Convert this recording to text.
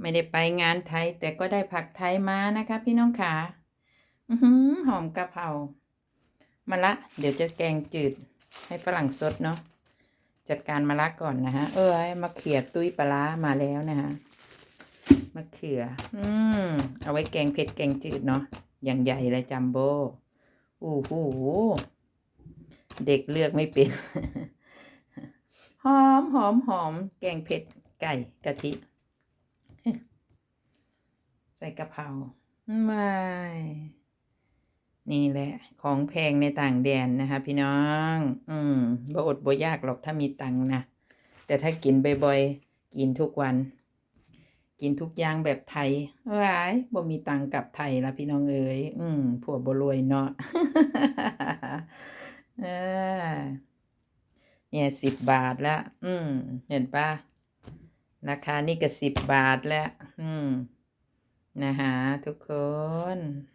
ไม่ได้ไปงานไทย แต่ก็ได้ผักไทยมานะคะ พี่น้องขาอือหอมกะเพรามาละ เดี๋ยวจะแกงจืดให้ฝรั่งสดเนาะจัดการมะละก่อนนะฮะ เอ้ยมะเขือตุ้ยปลาร้ามาแล้วนะฮะมะเขือ อืมเอาไว้แกงเผ็ดแกงจืดเนาะอย่างใหญ่เลยจัมโบ้โอ้โหเด็กเลือกไม่เป็น หอมหอมหอมแกงเผ็ดไก่กะทิ ใส่กะเพราไม่นี่แหละ ของแพงในต่างแดนนะคะ พี่น้อง อืมบ่อดบ่ยากหรอกถ้ามีตังนะ แต่ถ้ากินบ่อยๆ กินทุกวัน กินทุกอย่างแบบไทยว้ายบ่มีตังกลับไทยละพี่น้องเอ๋ยอืมผัวบ่รวยเนาะเออเนี่ยสิบบาทแล้ว อืม เห็นปะราคานี่ก็สิบบาทแล้ว อืม นะคะทุกคน